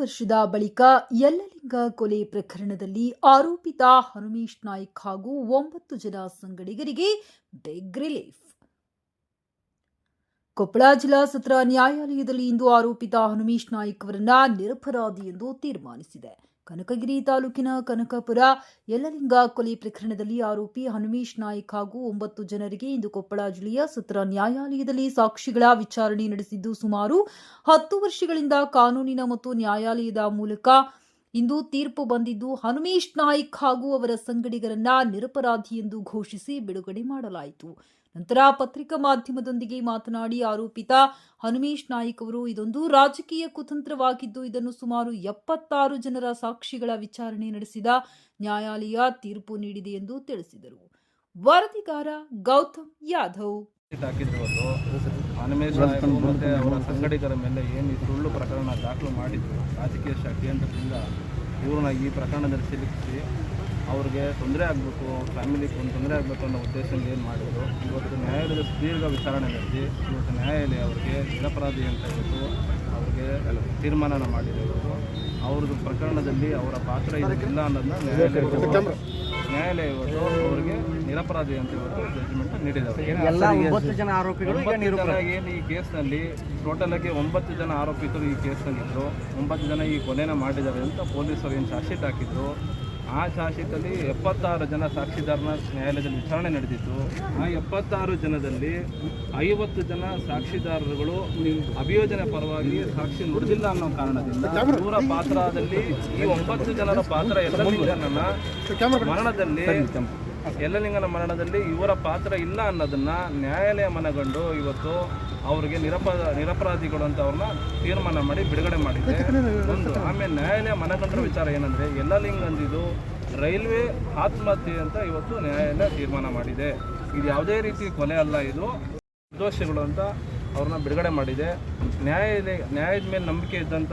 ವರ್ಷದ ಬಳಿಕ ಯಲ್ಲಲಿಂಗ ಕೊಲೆ ಪ್ರಕರಣದಲ್ಲಿ ಆರೋಪಿತ ಹನುಮೇಶ್ ನಾಯ್ಕ್ ಹಾಗೂ ಒಂಬತ್ತು ಜನ ಸಂಗಡಿಗರಿಗೆ ಬಿಗ್ ರಿಲೀಫ್. ಕೊಪ್ಪಳ ಜಿಲ್ಲಾ ಸತ್ರ ನ್ಯಾಯಾಲಯದಲ್ಲಿ ಇಂದು ಆರೋಪಿತ ಹನುಮೇಶ್ ನಾಯ್ಕ್ ಅವರನ್ನ ನಿರಪರಾಧಿ ಎಂದು ತೀರ್ಮಾನಿಸಿದೆ. ಕನಕಗಿರಿ ತಾಲೂಕಿನ ಕನಕಪುರ ಯಲ್ಲಲಿಂಗ ಕೊಲೆ ಪ್ರಕರಣದಲ್ಲಿ ಆರೋಪಿ ಹನುಮೇಶ್ ನಾಯ್ಕ್ ಹಾಗೂ ಒಂಬತ್ತು ಜನರಿಗೆ ಇಂದು ಕೊಪ್ಪಳ ಜಿಲ್ಲೆಯ ಸತ್ರ ನ್ಯಾಯಾಲಯದಲ್ಲಿ ಸಾಕ್ಷಿಗಳ ವಿಚಾರಣೆ ನಡೆಸಿದ್ದು ಸುಮಾರು ಹತ್ತು ವರ್ಷಗಳಿಂದ ಕಾನೂನಿನ ಮತ್ತು ನ್ಯಾಯಾಲಯದ ಮೂಲಕ ಇಂದು ತೀರ್ಪು ಬಂದಿದ್ದು ಹನುಮೇಶ್ ನಾಯ್ಕ್ ಹಾಗೂ ಅವರ ಸಂಗಡಿಗರನ್ನ ನಿರಪರಾಧಿ ಎಂದು ಘೋಷಿಸಿ ಬಿಡುಗಡೆ ಮಾಡಲಾಯಿತು. ನಂತರ ಪತ್ರಿಕಾ ಮಾಧ್ಯಮದೊಂದಿಗೆ ಮಾತನಾಡಿ ಆರೋಪಿತ ಹನುಮೇಶ್ ನಾಯ್ಕ್ ಅವರು ಇದೊಂದು ರಾಜಕೀಯ ಕುತಂತ್ರವಾಗಿದ್ದು ಇದನ್ನು ಸುಮಾರು ಎಪ್ಪತ್ತಾರು ಜನರ ಸಾಕ್ಷಿಗಳ ವಿಚಾರಣೆ ನಡೆಸಿದ ನ್ಯಾಯಾಲಯ ತೀರ್ಪು ನೀಡಿದೆ ಎಂದು ತಿಳಿಸಿದರು. ವರದಿಗಾರ ಗೌತಮ್ ಯಾದವ್ ಹನುಮೇಶ್ ನಾಯಕರು ಅವರ ಸಂಗಡಿಗರ ಮೇಲೆ ಏನು ಈ ಸುಳ್ಳು ಪ್ರಕರಣ ದಾಖಲು ಮಾಡಿದ್ರು ರಾಜಕೀಯ ಶ ಕೇಂದ್ರದಿಂದ ಇವ್ರನ್ನ ಈ ಪ್ರಕರಣದಲ್ಲಿ ಸಿಲುಕಿಸಿ ಅವ್ರಿಗೆ ತೊಂದರೆ ಆಗಬೇಕು ಅವ್ರ ಫ್ಯಾಮಿಲಿಗೆ ಒಂದು ತೊಂದರೆ ಆಗಬೇಕು ಅನ್ನೋ ಉದ್ದೇಶದಿಂದ ಏನು ಮಾಡಿದ್ರು? ಇವತ್ತು ನ್ಯಾಯಾಲಯದ ಸುದೀರ್ಘ ವಿಚಾರಣೆ ನಡೆಸಿ ಇವತ್ತು ನ್ಯಾಯಾಲಯ ಅವರಿಗೆ ನಿರಪರಾಧಿ ಅಂತ ಇವತ್ತು ಅವ್ರಿಗೆ ತೀರ್ಮಾನನ ಮಾಡಿದೆ. ಇವತ್ತು ಅವ್ರದ್ದು ಪ್ರಕರಣದಲ್ಲಿ ಅವರ ಪಾತ್ರ ಇದಕ್ಕಿಲ್ಲ ಅನ್ನೋದನ್ನ ನ್ಯಾಯಾಲಯ ನ್ಯಾಯಾಲಯ ಇವತ್ತು ಅವರಿಗೆ ನಿರಪರಾಧಿ ಅಂತ ಇವತ್ತು ಜಡ್ಜ್ಮೆಂಟ್ ನೀಡಿದ್ದಾರೆ ಎಲ್ಲ ಒಂಬತ್ತು ಜನ ಆರೋಪಿಗಳು ಈಗ ಒಂಬತ್ತು ಏನು ಈ ಕೇಸ್ನಲ್ಲಿ ಟೋಟಲ್ ಆಗಿ ಒಂಬತ್ತು ಜನ ಆರೋಪಿಗಳು ಈ ಕೇಸ್ನಲ್ಲಿ ಇದ್ರು ಒಂಬತ್ತು ಜನ ಈ ಕೊಲೆನ ಮಾಡಿದ್ದಾರೆ ಅಂತ ಪೊಲೀಸರು ಏನು ಚಾರ್ಜ್ ಶೀಟ್ ಹಾಕಿದ್ರು? ಆ ಶೀಟಲ್ಲಿ ಎಪ್ಪತ್ತಾರು ಜನ ಸಾಕ್ಷಿದಾರನ ನ್ಯಾಯಾಲಯದಲ್ಲಿ ವಿಚಾರಣೆ ನಡೆದಿತ್ತು. ಆ ಎಪ್ಪತ್ತಾರು ಜನದಲ್ಲಿ ಐವತ್ತು ಜನ ಸಾಕ್ಷಿದಾರರುಗಳು ಅಭಿಯೋಜನೆ ಪರವಾಗಿ ಸಾಕ್ಷಿ ನುಡಿದಿಲ್ಲ ಅನ್ನೋ ಕಾರಣದಿಂದ ಇವರ ಪಾತ್ರದಲ್ಲಿ ಈ ಒಂಬತ್ತು ಜನರ ಪಾತ್ರ ಎಲ್ಲಲಿಂಗನ ಮರಣದಲ್ಲಿ ಎಲ್ಲಲಿಂಗನ ಮರಣದಲ್ಲಿ ಇವರ ಪಾತ್ರ ಇಲ್ಲ ಅನ್ನೋದನ್ನು ನ್ಯಾಯಾಲಯ ಮನಗಂಡು ಇವತ್ತು ಅವರಿಗೆ ನಿರಪ ನಿರಪರಾಧಿಗಳು ಅಂತ ಅವ್ರನ್ನ ತೀರ್ಮಾನ ಮಾಡಿ ಬಿಡುಗಡೆ ಮಾಡಿದೆ. ಒಂದು, ಆಮೇಲೆ ನ್ಯಾಯಾಲಯ ಮನಗಂಡ್ರ ವಿಚಾರ ಏನಂದರೆ ಎಲ್ಲಲಿಂಗ್ ಅಂದಿದ್ದು ರೈಲ್ವೆ ಆತ್ಮಹತ್ಯೆ ಅಂತ ಇವತ್ತು ನ್ಯಾಯಾಲಯ ತೀರ್ಮಾನ ಮಾಡಿದೆ. ಇದು ಯಾವುದೇ ರೀತಿ ಕೊಲೆ ಅಲ್ಲ, ಇದು ನಿರ್ದೋಷಿಗಳು ಅಂತ ಅವ್ರನ್ನ ಬಿಡುಗಡೆ ಮಾಡಿದೆ. ನ್ಯಾಯಾಲಯ, ನ್ಯಾಯದ ಮೇಲೆ ನಂಬಿಕೆ ಇದ್ದಂಥ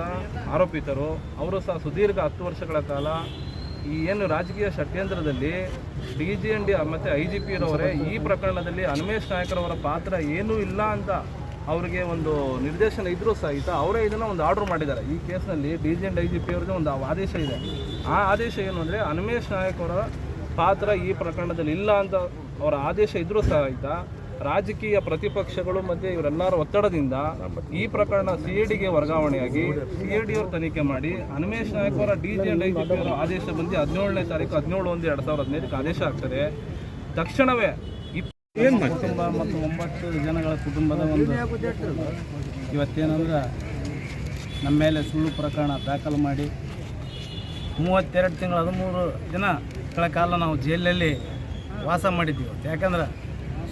ಆರೋಪಿತರು, ಅವರು ಸಹ ಸುದೀರ್ಘ ಹತ್ತು ವರ್ಷಗಳ ಕಾಲ ಈ ಏನು ರಾಜಕೀಯ ಷಡ್ಯಂತ್ರದಲ್ಲಿ ಡಿ ಜಿ ಎನ್ ಡಿ ಮತ್ತು ಐ ಜಿ ಪಿರವರೇ ಈ ಪ್ರಕರಣದಲ್ಲಿ ಅನ್ಮೇಶ್ ನಾಯಕರವರ ಪಾತ್ರ ಏನೂ ಇಲ್ಲ ಅಂತ ಅವರಿಗೆ ಒಂದು ನಿರ್ದೇಶನ ಇದ್ದರೂ ಸಹಿತ ಅವರೇ ಇದನ್ನು ಒಂದು ಆರ್ಡರ್ ಮಾಡಿದ್ದಾರೆ. ಈ ಕೇಸ್ನಲ್ಲಿ D G N I G P ಒಂದು ಆದೇಶ ಇದೆ. ಆ ಆದೇಶ ಏನು ಅಂದರೆ ಅನ್ಮೇಶ್ ನಾಯಕ್ ಅವರ ಪಾತ್ರ ಈ ಪ್ರಕರಣದಲ್ಲಿ ಇಲ್ಲ ಅಂತ ಅವರ ಆದೇಶ ಇದ್ದರೂ ಸಹಿತ ರಾಜಕೀಯ ಪ್ರತಿಪಕ್ಷಗಳು ಮತ್ತು ಇವರೆಲ್ಲರ ಒತ್ತಡದಿಂದ ಈ ಪ್ರಕರಣ ಸಿ ಎ ಡಿಗೆ ವರ್ಗಾವಣೆಯಾಗಿ ಸಿ ಎ ಡಿ ಅವರು ತನಿಖೆ ಮಾಡಿ ಹನುಮೇಶ್ ನಾಯಕ್ ಅವರ ಡಿ ಜಿ ಅಂಡ್ ಅವರ ಆದೇಶ ಬಂದು ಹದಿನೇಳನೇ ತಾರೀಕು ಹದಿನೇಳು ಒಂದು ಎರಡು ಸಾವಿರದ ಹದಿನೈದಕ್ಕೆ ಆದೇಶ ಆಗ್ತದೆ. ತಕ್ಷಣವೇ ಕುಟುಂಬ ಮತ್ತು ಒಂಬತ್ತು ಜನಗಳ ಕುಟುಂಬದ ಒಂದು ಇವತ್ತೇನಂದ್ರೆ ನಮ್ಮ ಮೇಲೆ ಸುಳ್ಳು ಪ್ರಕರಣ ದಾಖಲು ಮಾಡಿ ಮೂವತ್ತೆರಡು ತಿಂಗಳು ಹದಿಮೂರು ದಿನಗಳ ಕಾಲ ನಾವು ಜೈಲಲ್ಲಿ ವಾಸ ಮಾಡಿದ್ದೀವಿ. ಯಾಕಂದ್ರೆ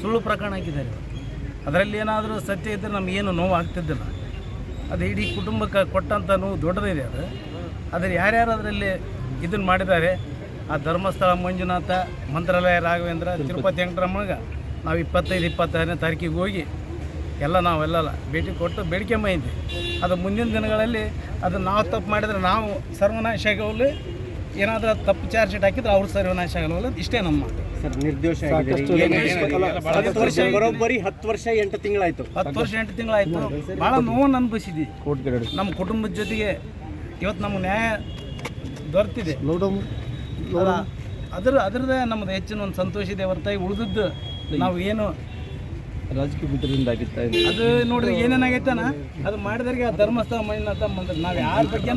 ಸುಳ್ಳು ಪ್ರಕರಣ ಹಾಕಿದ್ದಾರೆ ಅದರಲ್ಲಿ ಏನಾದರೂ ಸತ್ಯ ಇದ್ದರೆ ನಮಗೇನು ನೋವು ಆಗ್ತಿದ್ದಿಲ್ಲ ಅದು ಇಡೀ ಕುಟುಂಬಕ್ಕೆ ಕೊಟ್ಟಂಥ ನೋವು ದೊಡ್ಡದಿದೆ ಅದು. ಆದರೆ ಯಾರ್ಯಾರು ಅದರಲ್ಲಿ ಇದನ್ನು ಮಾಡಿದ್ದಾರೆ? ಆ ಧರ್ಮಸ್ಥಳ ಮಂಜುನಾಥ, ಮಂತ್ರಾಲಯ ರಾಘವೇಂದ್ರ, ತಿರುಪತಿ ವೆಂಕಟರಮಣಗ ನಾವು ಇಪ್ಪತ್ತೈದು, ಇಪ್ಪತ್ತಾರನೇ ತಾರೀಕಿಗೆ ಹೋಗಿ ಎಲ್ಲ ನಾವೆಲ್ಲ ಭೇಟಿ ಕೊಟ್ಟು ಬೇಡಿಕೆ ಮೈಂದಿ ಅದು ಮುಂದಿನ ದಿನಗಳಲ್ಲಿ ಅದು ನಾವು ತಪ್ಪು ಮಾಡಿದರೆ ನಾವು ಸರ್ವನಾಶ ಆಗೋಲ್ಲ ಏನಾದರೂ ತಪ್ಪು ಚಾರ್ಜ್ ಶೀಟ್ ಹಾಕಿದ್ರೆ ಅವ್ರು ಸರ್ವನಾಶ ಆಗೋಲ್ಲ ಇಷ್ಟೇ ನಮ್ಮ ಮಾತು. ಸರ್ ನಿರ್ದೋಷ ಬರೋಬ್ಬರಿ ಹತ್ತು ವರ್ಷ ಎಂಟು ತಿಂಗಳಾಯ್ತು. ಹತ್ತು ವರ್ಷ ಎಂಟು ತಿಂಗಳಾಯ್ತು. ಭಾಳ ನೋವನ್ನು ಅನುಭವಿಸಿದ್ವಿ. ನಮ್ಮ ಕುಟುಂಬದ ಜೊತೆಗೆ ಇವತ್ತು ನಮ್ಗೆ ನ್ಯಾಯ ದೊರೆತಿದೆ. ಅದರ ಅದ್ರ ಅದರದೇ ನಮ್ಮದು ಹೆಚ್ಚಿನ ಒಂದು ಸಂತೋಷ ಇದೆ ಹೊರತಾಗಿ ಉಳಿದದ್ದು ನಾವು ಏನು ರಾಜಕೀಯ ಮಿತ್ರರಿಂದ ಇದೆ ಅದು ನೋಡಿದ್ರೆ ಏನೇನಾಗೈತನ ಅದು ಮಾಡಿದವ್ರಿಗೆ ಆ ಧರ್ಮಸ್ಥಳ ಮಣ್ಣಿನ ಮಂದಿರ ನಾವು ಯಾರ ಬಗ್ಗೆ